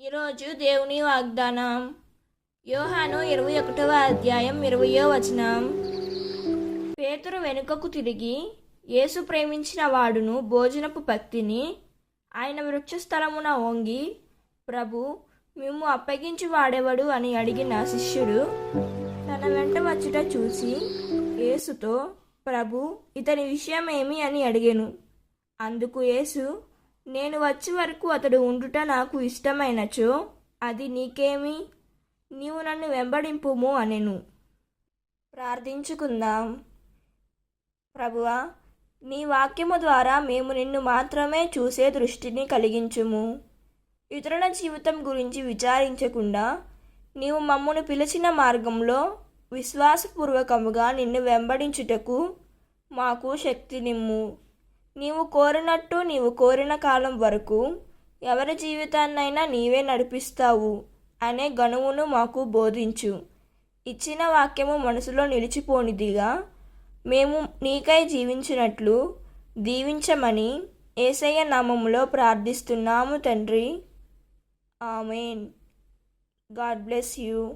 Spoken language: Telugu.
ఈరోజు దేవుని వాగ్దానం. యోహాను ఇరవై ఒకటవ అధ్యాయం ఇరవయో వచనం. పేతురు వెనుకకు తిరిగి యేసు ప్రేమించిన వాడును భోజనపు భక్తిని ఆయన వృక్షస్థలమున వంగి ప్రభు మేము అప్పగించి వాడేవాడు? అని అడిగిన శిష్యుడు తన వెంట వచ్చుట చూసి యేసుతో ప్రభు ఇతని విషయం ఏమి అని అడిగాను. అందుకు యేసు నేను వచ్చే వరకు అతడు ఉండుట నాకు ఇష్టమైనచో అది నీకేమి? నీవు నన్ను వెంబడింపుము అనెను. ప్రార్థించుకుందాం. ప్రభువా నీ వాక్యము ద్వారా మేము నిన్ను మాత్రమే చూసే దృష్టిని కలిగించుము. ఇతరుల జీవితం గురించి విచారించకుండా నీవు మమ్మను పిలిచిన మార్గంలో విశ్వాసపూర్వకముగా నిన్ను వెంబడించుటకు మాకు శక్తినిమ్ము. నీవు కోరినట్టు నీవు కోరిన కాలం వరకు ఎవరి జీవితాన్నైనా నీవే నడిపిస్తావు అనే గణువును మాకు బోధించు. ఇచ్చిన వాక్యము మనసులో నిలిచిపోనిదిగా. మేము నీకై జీవించినట్లు దీవించమని ఏసయ్య నామములో ప్రార్థిస్తున్నాము తండ్రి. ఆమెన్. God bless you.